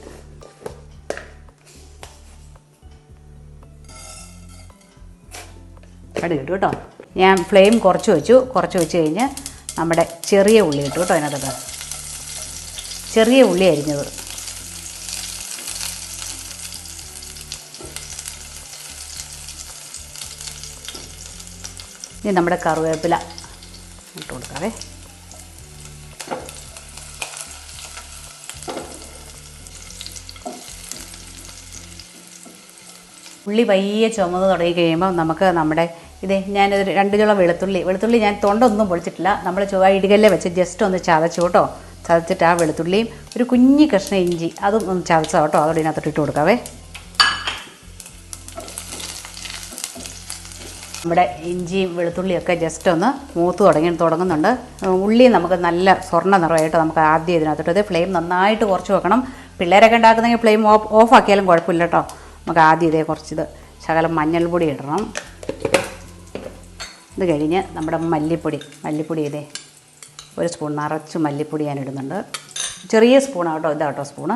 കടുക് ഇട്ടു കേട്ടോ. ഞാൻ ഫ്ലെയിം കുറച്ച് വെച്ചു. കുറച്ച് വെച്ച് കഴിഞ്ഞ് നമ്മുടെ ചെറിയ ഉള്ളി ഇട്ടു കേട്ടോ അതിനകത്ത് ചെറിയ ഉള്ളി അരിഞ്ഞത്. ഇനി നമ്മുടെ കറുവേപ്പില ഇട്ട് കൊടുക്കാവേ. ഉള്ളി പയ്യെ ചുമന്ന് തുടങ്ങി കഴിയുമ്പോൾ നമുക്ക് നമ്മുടെ ഇതേ ഞാനൊരു രണ്ട് കിലോ വെളുത്തുള്ളി. വെളുത്തുള്ളി ഞാൻ തൊണ്ടൊന്നും പൊളിച്ചിട്ടില്ല നമ്മൾ ചൊവ്വ ഇടുകല്ലേ വെച്ച് ജസ്റ്റ് ഒന്ന് ചതച്ചു കേട്ടോ. ചതച്ചിട്ട് ആ വെളുത്തുള്ളിയും ഒരു കുഞ്ഞി കഷ്ണ ഇഞ്ചി അതും ഒന്ന് ചതച്ചോ കേട്ടോ. അതോടെ ഇതിനകത്തോട്ട് ഇട്ട് കൊടുക്കാവേ. നമ്മുടെ ഇഞ്ചിയും വെളുത്തുള്ളിയൊക്കെ ജസ്റ്റ് ഒന്ന് മൂത്ത് തുടങ്ങി തുടങ്ങുന്നുണ്ട്. ഉള്ളി നമുക്ക് നല്ല സ്വർണ നിറമായിട്ട് നമുക്ക് ആദ്യം ഇതിനകത്തോട്ട് ഇത് ഫ്ലെയിം നന്നായിട്ട് കുറച്ച് വെക്കണം. പിള്ളേരൊക്കെ ഉണ്ടാക്കുന്നെങ്കിൽ ഫ്ലെയിം ഓഫ് ഓഫാക്കിയാലും കുഴപ്പമില്ല കേട്ടോ. നമുക്ക് ആദ്യം ഇതേ കുറച്ചിത് ശകലം മഞ്ഞൾപ്പൊടി ഇടണം. ഇത് കഴിഞ്ഞ് നമ്മുടെ മല്ലിപ്പൊടി മല്ലിപ്പൊടി ഇതേ ഒരു സ്പൂൺ നിറച്ച് മല്ലിപ്പൊടി ഞാൻ ഇടുന്നുണ്ട്. ചെറിയ സ്പൂണാട്ടോ ഇതാട്ടോ ഇതാ സ്പൂണ്.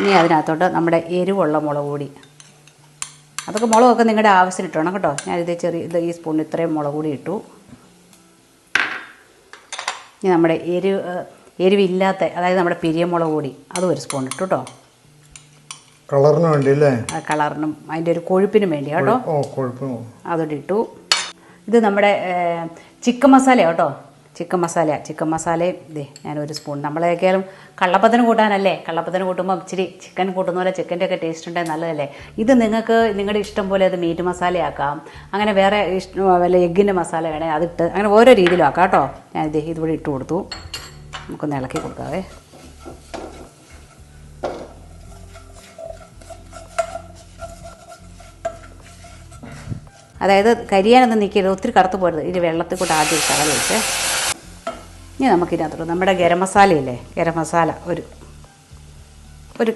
ഇനി അതിനകത്തോട്ട് നമ്മുടെ എരിവുള്ള മുളക് പൊടി. അതൊക്കെ മുളകൊക്കെ നിങ്ങളുടെ ആവശ്യത്തിന് ഇട്ടണം കേട്ടോ. ഞാനിത് ചെറിയ ഇത് ഈ സ്പൂണിൽ ഇത്രയും മുളക് കൂടി ഇട്ടു. ഇനി നമ്മുടെ എരിവ് എരിവില്ലാത്ത അതായത് നമ്മുടെ പിരിയമുളക് കൂടി അതും ഒരു സ്പൂൺ ഇട്ടു കേട്ടോ. കളറിന് വേണ്ടി അല്ലേ കളറിനും അതിന്റെ ഒരു കൊഴുപ്പിനും വേണ്ടി കേട്ടോ. ഓ കുഴപ്പം. അതോടെ ഇട്ടു ഇത് നമ്മുടെ ചിക്കൻ മസാല കേട്ടോ. ചിക്കൻ മസാല ചിക്കൻ മസാലയും ഇതേ ഞാനൊരു സ്പൂൺ. നമ്മളേക്കാളും കള്ളപ്പത്തിന് കൂട്ടാനല്ലേ? കള്ളപ്പത്തിന് കൂട്ടുമ്പോൾ ഇച്ചിരി ചിക്കൻ കൂട്ടുന്ന പോലെ ചിക്കന്റെ ഒക്കെ ടേസ്റ്റ് ഉണ്ടെങ്കിൽ നല്ലതല്ലേ? ഇത് നിങ്ങൾക്ക് നിങ്ങളുടെ ഇഷ്ടം പോലെ അത് മീറ്റ് മസാലയാക്കാം. അങ്ങനെ വേറെ ഇഷ്ടം വല്ല എഗ്ഗിന്റെ മസാല വേണേൽ അതിട്ട് അങ്ങനെ ഓരോ രീതിയിലും ആക്കാം കേട്ടോ. ഞാൻ ഇത് ഇതുവഴി ഇട്ട് കൊടുത്തു. നമുക്കൊന്ന് ഇളക്കി കൊടുക്കാവേ. അതായത് കരിയാനൊന്നും നിൽക്കരുത്. ഒത്തിരി കറുത്ത് പോരുത്. ഇത് വെള്ളത്തിൽ കൂടെ ആദ്യം ശകലം വെച്ച് ഇനി നമുക്കിതിനകത്തോട്ട് നമ്മുടെ ഗരം മസാലയില്ലേ? ഗരം മസാല. ഒരു ഒരു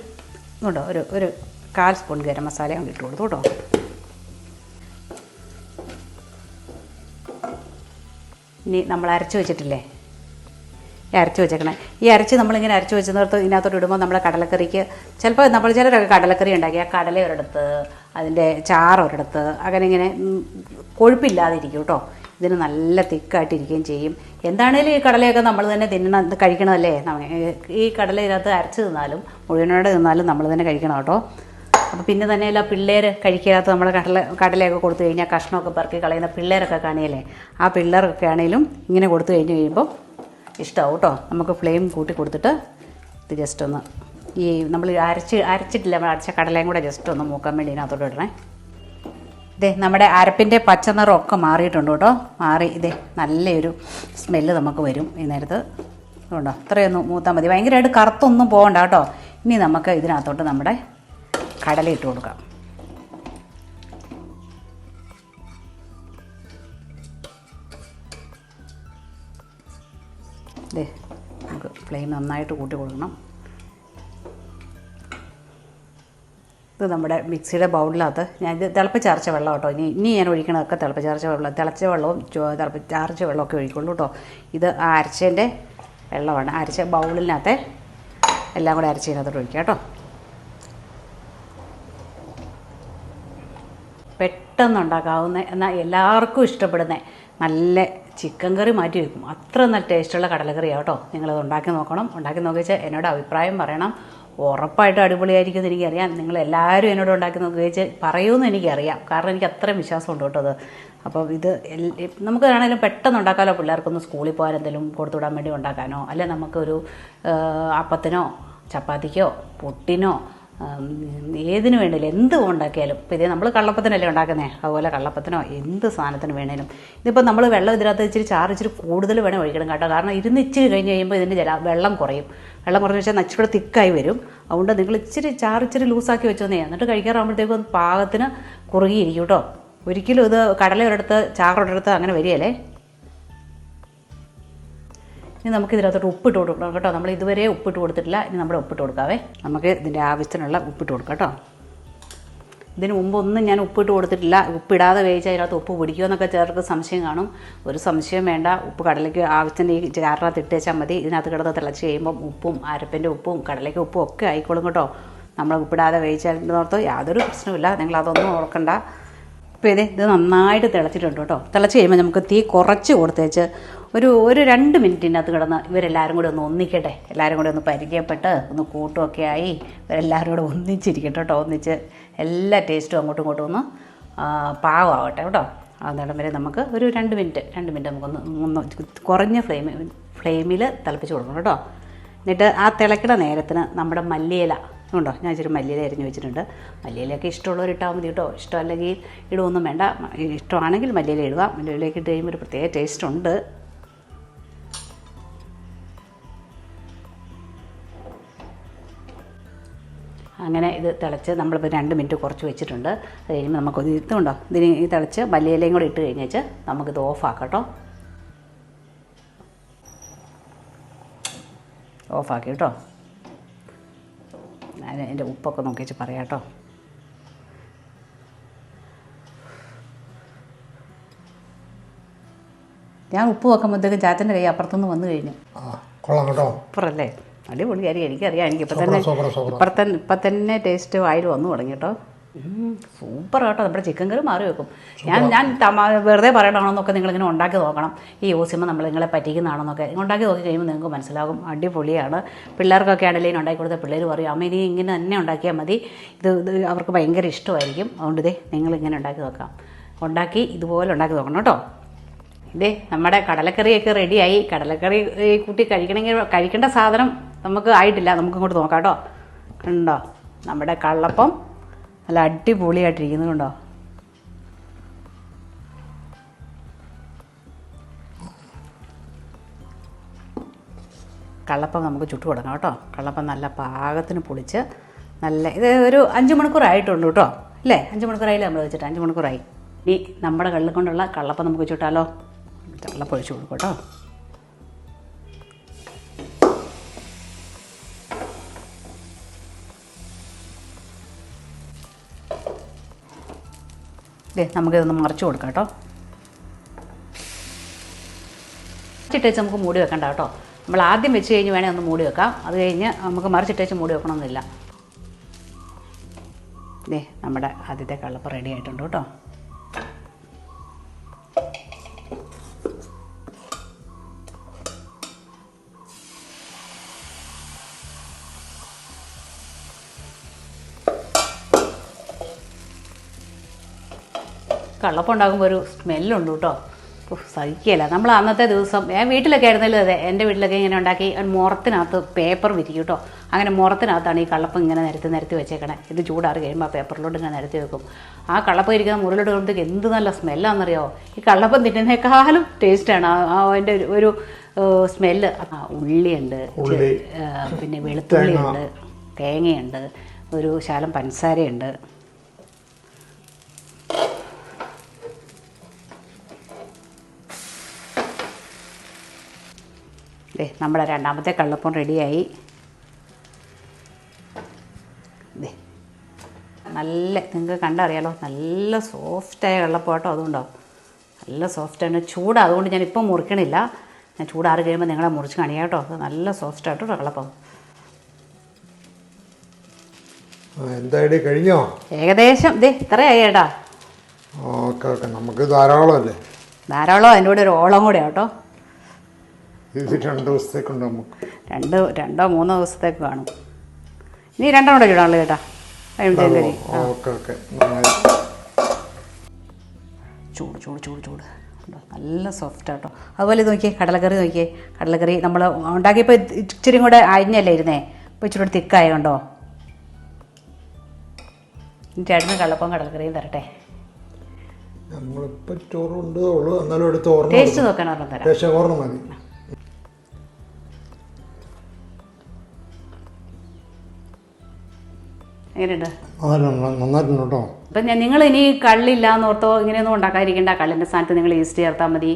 ഉണ്ടോ ഒരു ഒരു കാൽ സ്പൂൺ ഗരം മസാല അങ്ങ് ഇട്ട് കൊടുത്തു കേട്ടോ. ഇനി നമ്മൾ അരച്ച് വെച്ചിട്ടില്ലേ? ഈ അരച്ച് വെച്ചേക്കണേ. ഈ അരച്ച് നമ്മളിങ്ങനെ അരച്ച് വെച്ചിടത്ത് ഇതിനകത്തോട്ട് ഇടുമ്പോൾ നമ്മുടെ കടലക്കറിക്ക് ചിലപ്പോൾ നമ്മൾ ചിലരൊക്കെ കടലക്കറി ഉണ്ടാക്കി. ആ കടല ഒരിടത്ത് അതിന്റെ ചാറൊരിടത്ത്. അങ്ങനെ ഇങ്ങനെ കൊഴുപ്പില്ലാതെ കൊഴുപ്പില്ലാതിരിക്കും കേട്ടോ ഇതിന് നല്ല തിക്കായിട്ടിരിക്കുകയും ചെയ്യും. എന്താണേലും ഈ കടലയൊക്കെ നമ്മൾ തന്നെ തിന്നണം കഴിക്കണമല്ലേ ഈ കടല ഇതിനകത്ത് അരച്ച് തിന്നാലും മുഴുവനോടെ തിന്നാലും നമ്മൾ തന്നെ കഴിക്കണം കേട്ടോ അപ്പോൾ പിന്നെ തന്നെയല്ല പിള്ളേർ കഴിക്കാത്ത നമ്മൾ കടല കടലയൊക്കെ കൊടുത്തു കഴിഞ്ഞാൽ കഷ്ണമൊക്കെ പെറുക്കി കളയുന്ന പിള്ളേരൊക്കെ കാണിയല്ലേ? ആ പിള്ളേർക്കൊക്കെ ആണെങ്കിലും ഇങ്ങനെ കൊടുത്തു കഴിഞ്ഞ് കഴിയുമ്പോൾ ഇഷ്ടമാവും കേട്ടോ നമുക്ക് ഫ്ലെയിം കൂട്ടി കൊടുത്തിട്ട് ഇത് ജസ്റ്റ് ഒന്ന് ഈ നമ്മൾ അരച്ച് അരച്ചിട്ടില്ല നമ്മൾ അരച്ച കടലയും കൂടെ ജസ്റ്റ് ഒന്ന് മൂക്കാൻ വേണ്ടി ഇതിനകത്തോട്ട് ഇടണേ. ഇതേ നമ്മുടെ അരപ്പിന്റെ പച്ചനിറമൊക്കെ മാറിയിട്ടുണ്ട് കേട്ടോ. മാറി ഇതേ നല്ലൊരു സ്മെല്ല് നമുക്ക് വരും ഈ നേരത്ത്. അതുകൊണ്ടോ ഇത്രയൊന്നും മൂത്താൽ മതി. ഭയങ്കരമായിട്ട് കറുത്തൊന്നും പോകണ്ട കേട്ടോ. ഇനി നമുക്ക് ഇതിനകത്തോട്ട് നമ്മുടെ കടല ഇട്ട് കൊടുക്കാം. നമുക്ക് ഫ്ലെയിം നന്നായിട്ട് കൂട്ടി കൊടുക്കണം. ഇത് നമ്മുടെ മിക്സിയുടെ ബൗളിനകത്ത് ഞാൻ ഇത് തിളപ്പിച്ചാർച്ച വെള്ളം കേട്ടോ. ഇനി ഇനി ഞാൻ ഒഴിക്കണതൊക്കെ തിളപ്പിച്ചാർച്ച വെള്ളം തിളച്ച വെള്ളവും തിളപ്പിച്ചാർച്ച വെള്ളമൊക്കെ ഒഴിക്കുള്ളൂ കേട്ടോ. ഇത് ആ അരച്ചതിന്റെ വെള്ളമാണ്. അരച്ച ബൗളിനകത്തെ എല്ലാം കൂടെ അരച്ചതിനകത്തോട്ട് ഒഴിക്കാം കേട്ടോ. പെട്ടെന്ന് ഉണ്ടാക്കാവുന്ന എന്നാൽ എല്ലാവർക്കും ഇഷ്ടപ്പെടുന്ന നല്ല ചിക്കൻ കറി മാറ്റി വെക്കും. അത്ര നല്ല ടേസ്റ്റുള്ള കടലക്കറിയാണ് കേട്ടോ. നിങ്ങളത് ഉണ്ടാക്കി നോക്കണം. ഉണ്ടാക്കി നോക്കിച്ചാൽ എന്നോട് അഭിപ്രായം പറയണം. ഉറപ്പായിട്ടും അടിപൊളിയായിരിക്കും എന്ന് എനിക്കറിയാം. നിങ്ങൾ എല്ലാവരും എന്നോട് ഉണ്ടാക്കി ഉപയോഗിച്ച് പറയുമെന്ന് എനിക്കറിയാം. കാരണം എനിക്ക് അത്രയും വിശ്വാസമുണ്ട് കേട്ടോ അത്. അപ്പോൾ ഇത് നമുക്ക് ആണെങ്കിലും പെട്ടെന്ന് ഉണ്ടാക്കാമല്ലോ പിള്ളേർക്കൊന്ന് സ്കൂളിൽ പോകാൻ എന്തെങ്കിലും കൊടുത്തു വിടാൻ വേണ്ടി ഉണ്ടാക്കാനോ? അല്ലെ നമുക്കൊരു അപ്പത്തിനോ ചപ്പാത്തിക്കോ പുട്ടിനോ ഏതിനു വേണേലും എന്ത് ഉണ്ടാക്കിയാലും ഇപ്പോൾ ഇതേ നമ്മൾ കള്ളപ്പത്തിനല്ലേ ഉണ്ടാക്കുന്നത് അതുപോലെ കള്ളപ്പത്തിനോ എന്ത് സാധനത്തിന് വേണേലും. ഇതിപ്പോൾ നമ്മൾ വെള്ളം ഇതിനകത്ത് ഇച്ചിരി ചാറ് ഇച്ചിരി കൂടുതൽ വേണേൽ ഒഴിക്കണം കേട്ടോ. കാരണം ഇരുന്ന് ഇച്ചിരി കഴിഞ്ഞ് കഴിയുമ്പോൾ ഇതിന്റെ ജല വെള്ളം കുറയും. വെള്ളം കുറഞ്ഞു വെച്ചാൽ ഇച്ചിരി തിക്കായി വരും. അതുകൊണ്ട് നിങ്ങൾ ഇച്ചിരി ചാറ് ഇച്ചിരി ലൂസാക്കി വെച്ചോന്നേ. എന്നിട്ട് കഴിക്കാറാകുമ്പോഴത്തേക്കും പാകത്തിന് കുറുകിയിരിക്കും കേട്ടോ. ഒരിക്കലും ഇത് കടല ഒരിടത്ത് ചാറ് അങ്ങനെ വരികയല്ലേ? ഇനി നമുക്ക് ഇതിനകത്തോട്ട് ഉപ്പിട്ട് കൊടുക്കണം കേട്ടോ. നമ്മൾ ഇതുവരെ ഉപ്പിട്ട് കൊടുത്തിട്ടില്ല. ഇനി നമ്മുടെ ഉപ്പിട്ട് കൊടുക്കാവേ. നമുക്ക് ഇതിന്റെ ആവശ്യത്തിനുള്ള ഉപ്പിട്ട് കൊടുക്കാം കേട്ടോ. ഇതിന് മുമ്പ് ഒന്നും ഞാൻ ഉപ്പിട്ട് കൊടുത്തിട്ടില്ല. ഉപ്പിടാതെ വേവിച്ച് അതിനകത്ത് ഉപ്പ് പിടിക്കുമോ എന്നൊക്കെ സംശയം കാണും. ഒരു സംശയം വേണ്ട. ഉപ്പ് കടലയ്ക്ക് ആവശ്യത്തിന് ഈ ചാറിനകത്ത് ഇട്ടേച്ചാൽ മതി. ഇതിനകത്ത് കിടന്ന് തിളച്ച് കഴിയുമ്പം ഉപ്പും അരപ്പിന്റെ ഉപ്പും കടലയ്ക്ക് ഉപ്പും ഒക്കെ ആയിക്കോളും കേട്ടോ. നമ്മൾ ഉപ്പിടാതെ വേവിച്ചാലോർത്ത് യാതൊരു പ്രശ്നമില്ല നിങ്ങൾ അതൊന്നും ഓർക്കണ്ട. ഇപ്പോൾ ഇത് ഇത് നന്നായിട്ട് തിളച്ചിട്ടുണ്ട് കേട്ടോ. തിളച്ച് കഴിയുമ്പോൾ നമുക്ക് തീ കുറച്ച് കൊടുത്തേച്ച് ഒരു ഒരു രണ്ട് മിനിറ്റിനകത്ത് കിടന്ന് ഇവരെല്ലാവരും കൂടി ഒന്ന് ഒന്നിക്കട്ടെ. എല്ലാവരും കൂടി ഒന്ന് പരിചയപ്പെട്ട് ഒന്ന് കൂട്ടുമൊക്കെ ആയി ഇവരെല്ലാവരും കൂടെ ഒന്നിച്ചിരിക്കട്ടെ കേട്ടോ. ഒന്നിച്ച് എല്ലാ ടേസ്റ്റും അങ്ങോട്ടും ഇങ്ങോട്ടും ഒന്ന് പാവാവട്ടെ കേട്ടോ. അന്നേരം വരെ നമുക്ക് ഒരു രണ്ട് മിനിറ്റ് രണ്ട് മിനിറ്റ് നമുക്കൊന്ന് ഒന്ന് കുറഞ്ഞ ഫ്ലെയിം ഫ്ലെയിമിൽ തിളപ്പിച്ച് കൊടുക്കണം കേട്ടോ. എന്നിട്ട് ആ തിളക്കണ നേരത്തിന് നമ്മുടെ മല്ലിയില ഉണ്ടോ? ഞാൻ ഇച്ചിരി മല്ലിയില അരിഞ്ഞ് വെച്ചിട്ടുണ്ട്. മല്ലിയിലയൊക്കെ ഇഷ്ടമുള്ളവർ ഇട്ടാൽ മതി കേട്ടോ. ഇഷ്ടമല്ലെങ്കിൽ ഇടുവൊന്നും വേണ്ട. ഇഷ്ടമാണെങ്കിൽ മല്ലിയില ഇടുക. മല്ലിയിലേക്ക് ഇട്ട് കഴിയുമ്പോൾ ഒരു പ്രത്യേക ടേസ്റ്റ് ഉണ്ട്. അങ്ങനെ ഇത് തിളച്ച് നമ്മളിപ്പോൾ രണ്ട് മിനിറ്റ് കുറച്ച് വെച്ചിട്ടുണ്ട്. അത് കഴിയുമ്പോൾ നമുക്കൊന്ന് ഇതുണ്ടോ ഇതിന് ഈ തിളച്ച് മല്ലിയിലയും കൂടെ ഇട്ട് കഴിഞ്ഞേച്ച് നമുക്കിത് ഓഫാക്കട്ടോ കേട്ടോ. ഓഫാക്കി കേട്ടോ. ഞാൻ എന്റെ ഉപ്പൊക്കെ നോക്കിച്ച് പറയാം കേട്ടോ. ഞാൻ ഉപ്പ് വെക്കുമ്പോഴത്തേക്കും ചാച്ചന്റെ കൈ അപ്പുറത്തുനിന്ന് വന്നു കഴിഞ്ഞു. കൊള്ളാം കേട്ടോ. സൂപ്പറല്ലേ അടിപൊളി കാര്യം എനിക്കറിയാം. എനിക്ക് ഇപ്പം തന്നെ ഇപ്പം തന്നെ ടേസ്റ്റ് വായിൽ വന്നു തുടങ്ങി കേട്ടോ സൂപ്പർ കേട്ടോ നമ്മുടെ ചിക്കൻ കറി മാറി വെക്കും. ഞാൻ ഞാൻ തമാ വെറുതെ പറയണമെന്നൊക്കെ നിങ്ങളിങ്ങനെ ഉണ്ടാക്കി നോക്കണം. ഈ യൂസിമ നമ്മൾ നിങ്ങളെ പറ്റിക്കുന്നതാണെന്നൊക്കെ ഉണ്ടാക്കി നോക്കി കഴിയുമ്പോൾ നിങ്ങൾക്ക് മനസ്സിലാകും. അടിപൊളിയാണ്. പിള്ളേർക്കൊക്കെ ആണെങ്കിലും ഉണ്ടാക്കി കൊടുത്ത പിള്ളേർ പറയും അമ്മ ഇനി ഇങ്ങനെ തന്നെ ഉണ്ടാക്കിയാൽ മതി. ഇത് അവർക്ക് ഭയങ്കര ഇഷ്ടമായിരിക്കും. അതുകൊണ്ട് ഇതേ നിങ്ങൾ ഇങ്ങനെ ഉണ്ടാക്കി നോക്കാം. ഉണ്ടാക്കി ഇതുപോലെ ഉണ്ടാക്കി നോക്കണം കേട്ടോ. ഇതേ നമ്മുടെ കടലക്കറിയൊക്കെ റെഡിയായി കടലക്കറി ഈ കൂട്ടി കഴിക്കണമെങ്കിൽ കഴിക്കേണ്ട സാധനം നമുക്ക് ആയിട്ടില്ല നമുക്ക് ഇങ്ങോട്ട് നോക്കാം കേട്ടോ. കണ്ടോ? നമ്മുടെ കള്ളപ്പം നല്ല അടിപൊളിയായിട്ടിരിക്കുന്നത് കണ്ടോ? കള്ളപ്പം നമുക്ക് ചുട്ടു കൊടുക്കാം കേട്ടോ. കള്ളപ്പം നല്ല പാകത്തിന് പൊളിച്ച് നല്ല ഇത് ഒരു അഞ്ച് മണിക്കൂറായിട്ടുണ്ട് കേട്ടോ. അല്ലേ? അഞ്ച് മണിക്കൂറായില്ലേ നമ്മൾ വെച്ചിട്ട്? അഞ്ച് മണിക്കൂറായി. ഇനി നമ്മുടെ കള്ളിൽ കൊണ്ടുള്ള കള്ളപ്പം നമുക്ക് ചുട്ടാലോ? കള്ളപ്പം ഒഴിച്ച് കൊടുക്കും കേട്ടോ. ദേ നമുക്കിതൊന്ന് മറിച്ച് കൊടുക്കാം കേട്ടോ. മറിച്ചിട്ടേച്ച് നമുക്ക് മൂടി വെക്കണ്ട കേട്ടോ. നമ്മൾ ആദ്യം വെച്ച് കഴിഞ്ഞ് വേണേൽ ഒന്ന് മൂടി വെക്കാം. അത് കഴിഞ്ഞ് നമുക്ക് മറിച്ചിട്ടേച്ച് മൂടി വെക്കണമെന്നില്ല. ദേ നമ്മുടെ ആദ്യത്തെ കള്ളപ്പം റെഡി ആയിട്ടുണ്ട് കേട്ടോ. കള്ളപ്പം ഉണ്ടാകുമ്പോൾ ഒരു സ്മെല്ലുണ്ട് കേട്ടോ. ഉഫ്, സഹിക്കുകയില്ല നമ്മൾ അന്നത്തെ ദിവസം ഞാൻ വീട്ടിലൊക്കെ ആയിരുന്നല്ലോ അതെ എന്റെ വീട്ടിലൊക്കെ ഇങ്ങനെ ഉണ്ടാക്കി മുറത്തിനകത്ത് പേപ്പർ വിരിക്കും കേട്ടോ. അങ്ങനെ മുറത്തിനകത്താണ് ഈ കള്ളപ്പം ഇങ്ങനെ നിരത്തി നിരത്തി വെച്ചേക്കണേ. ഇത് ചൂടാറി കഴിയുമ്പോൾ ആ പേപ്പറിലോട്ട് ഇങ്ങനെ നിരത്തി വെക്കും. ആ കള്ളപ്പം ഇരിക്കുന്ന മുറിലോട്ട് വരുമ്പോഴത്തേക്ക് എന്ത് നല്ല സ്മെല്ലാണെന്നറിയോ ഈ കള്ളപ്പം തിന്നുന്നേക്കാളും ടേസ്റ്റാണ് ആ അതിന്റെ ഒരു- ഒരു സ്മെല്ല്. ഉള്ളിയുണ്ട്. പിന്നെ വെളുത്തുള്ളിയുണ്ട്. തേങ്ങയുണ്ട്. ഒരു ശാലം പഞ്ചസാരയുണ്ട്. ദേ നമ്മുടെ രണ്ടാമത്തെ കള്ളപ്പം റെഡിയായി. ദേ നല്ല നിങ്ങൾക്ക് കണ്ടറിയാലോ നല്ല സോഫ്റ്റായ കള്ളപ്പം കേട്ടോ അതുകൊണ്ടോ? നല്ല സോഫ്റ്റാണ് ചൂട് അതുകൊണ്ട് ഞാൻ ഇപ്പം മുറിക്കണില്ല. ഞാൻ ചൂടാറി കഴിയുമ്പോൾ നിങ്ങളെ മുറിച്ച് കാണിക്കാം കേട്ടോ. അത് നല്ല സോഫ്റ്റായിട്ടോ കള്ളപ്പം കഴിഞ്ഞോ? ഏകദേശം ദേ ഇത്രയായി കേട്ടാ ഓക്കെ ഓക്കെ നമുക്ക് ധാരാളമല്ലേ? ധാരാളം അതിന്റെ കൂടെ ഒരു ഓളം കൂടെ കേട്ടോ. രണ്ട് ദിവസത്തേക്കുണ്ട് നമുക്ക് രണ്ട് രണ്ടോ മൂന്നോ ദിവസത്തേക്ക് കാണും. ഇനി രണ്ടെണ്ണം ചൂടാണല്ലോ ചേട്ടാ? Okay okay. ചൂട് ചൂട് ചൂട് ചൂട്? നല്ല സോഫ്റ്റ് ആട്ടോ അതുപോലെ ഇത് നോക്കിയേ കടലക്കറി നോക്കിയേ. കടലക്കറി നമ്മൾ ഉണ്ടാക്കിയപ്പോൾ ഇച്ചിരി കൂടെ അരിഞ്ഞല്ലേ ഇരുന്നേ? ഇപ്പോൾ ഇച്ചിരി കൂടെ തിക്കായ കണ്ടോ ചേട്ടന് കള്ളപ്പം കടലക്കറിയും തരട്ടെ. നമ്മളിപ്പോൾ ചോറുണ്ട് ടേസ്റ്റ് നോക്കാൻ ഒരെണ്ണം തരാം. ടേസ്റ്റ് ഓർമ്മ മതി എങ്ങനെയുണ്ട്? നന്നായിട്ടുണ്ട് നന്നായിട്ടുണ്ട് കേട്ടോ. അപ്പം ഞാൻ നിങ്ങൾ ഇനി കള്ളില്ലാന്ന് ഓർത്തോ ഇങ്ങനെയൊന്നും ഉണ്ടാക്കാതിരിക്കേണ്ട. കള്ളിന്റെ സ്ഥാനത്ത് നിങ്ങൾ ഈസ്റ്റ് ചേർത്താൽ മതി.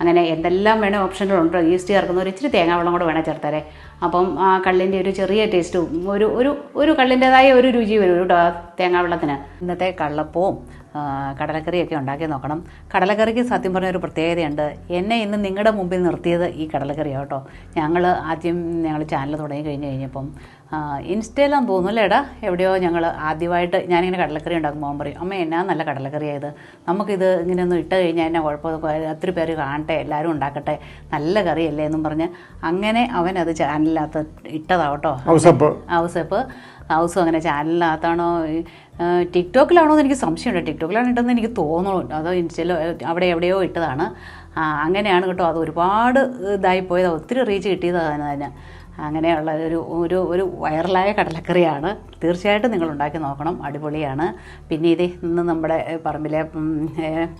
അങ്ങനെ എന്തെല്ലാം വേണേ ഓപ്ഷനുകളുണ്ട്? ഈസ്റ്റ് ചേർക്കുന്ന ഒരു ഇച്ചിരി തേങ്ങാവെള്ളം കൂടെ വേണേൽ ചേർത്തരേ അപ്പം ആ കള്ളിന്റെ ഒരു ചെറിയ ടേസ്റ്റും ഒരു ഒരു ഒരു കള്ളിന്റെതായ ഒരു രുചി വരും കേട്ടോ തേങ്ങാവെള്ളത്തിന്. ഇന്നത്തെ കള്ളപ്പവും കടലക്കറിയൊക്കെ ഉണ്ടാക്കി നോക്കണം. കടലക്കറിക്ക് സത്യം പറഞ്ഞ ഒരു പ്രത്യേകതയുണ്ട്. എന്നെ ഇന്ന് നിങ്ങളുടെ മുമ്പിൽ നിർത്തിയത് ഈ കടലക്കറിയാണ് കേട്ടോ. ഞങ്ങൾ ആദ്യം ഞങ്ങൾ ചാനൽ തുടങ്ങി കഴിഞ്ഞ് കഴിഞ്ഞപ്പം ഇൻസ്റ്റയിലാന്ന് തോന്നുന്നു അല്ലേ എടാ എവിടെയോ ഞങ്ങൾ ആദ്യമായിട്ട് ഞാനിങ്ങനെ കടലക്കറി ഉണ്ടാക്കുമ്പോൾ അവൻ പറയും അമ്മ എന്നാ നല്ല കടലക്കറിയായത് നമുക്കിത് ഇങ്ങനെ ഒന്ന് ഇട്ട് കഴിഞ്ഞാൽ എന്നാ കുഴപ്പമൊക്കെ ഒത്തിരി പേര് കാണട്ടെ എല്ലാവരും ഉണ്ടാക്കട്ടെ നല്ല കറിയല്ലേ? എന്നും പറഞ്ഞ് അങ്ങനെ അവൻ അത് ചാനലിനകത്ത് ഇട്ടതാവട്ടോ. ഔസപ്പ് ഹൗസും അങ്ങനെ ചാനലിനകത്താണോ? ടിക്ടോക്കിലാണോ എന്ന് എനിക്ക് സംശയമുണ്ട്. ടിക്ടോക്കിലാണ് ഇട്ടെന്ന് എനിക്ക് തോന്നുന്നു അതോ ഇൻസ്റ്റയിലോ അവിടെ എവിടെയോ ഇട്ടതാണ്. അങ്ങനെയാണ് കേട്ടോ. അത് ഒരുപാട് ഇതായി പോയത്. ഒത്തിരി റീച്ച് കിട്ടിയതാണ് അതിന്. അങ്ങനെയുള്ള ഒരു ഒരു ഒരു വൈറലായ കടലക്കറിയാണ്. തീർച്ചയായിട്ടും നിങ്ങൾ ഉണ്ടാക്കി നോക്കണം. അടിപൊളിയാണ്. പിന്നെ ഇത് ഇന്ന് നമ്മുടെ പറമ്പിലെ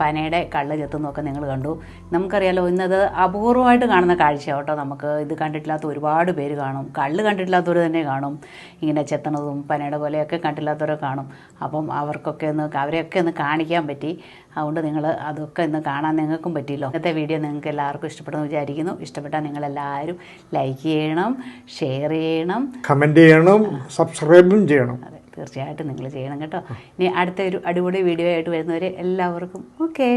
പനയുടെ കള്ള് ചെത്തുന്നൊക്കെ നിങ്ങൾ കണ്ടു. നമുക്കറിയാലോ ഇന്നത് അപൂർവമായിട്ട് കാണുന്ന കാഴ്ച കേട്ടോ നമുക്ക്. ഇത് കണ്ടിട്ടില്ലാത്ത ഒരുപാട് പേര് കാണും. കള്ള് കണ്ടിട്ടില്ലാത്തവർ തന്നെ കാണും. ഇങ്ങനെ ചെത്തണതും പനയുടെ പോലെയൊക്കെ കണ്ടില്ലാത്തവരൊക്കെ കാണും. അപ്പം അവർക്കൊക്കെ ഒന്ന് അവരെയൊക്കെ ഒന്ന് കാണിക്കാൻ പറ്റി. അതുകൊണ്ട് നിങ്ങൾ അതൊക്കെ ഇന്ന് കാണാൻ നിങ്ങൾക്കും പറ്റിയല്ലോ. ഇന്നത്തെ വീഡിയോ നിങ്ങൾക്ക് എല്ലാവർക്കും ഇഷ്ടപ്പെടുമെന്ന് വിചാരിക്കുന്നു. ഇഷ്ടപ്പെട്ടാൽ നിങ്ങളെല്ലാവരും ലൈക്ക് ചെയ്യണം ഷെയർ ചെയ്യണം. കമന്റ് ചെയ്യണം സബ്സ്ക്രൈബും ചെയ്യണം. അതെ തീർച്ചയായിട്ടും നിങ്ങൾ ചെയ്യണം കേട്ടോ. ഇനി അടുത്ത ഒരു അടിപൊളി വീഡിയോ ആയിട്ട് വരുന്നവരെ എല്ലാവർക്കും ഓക്കേ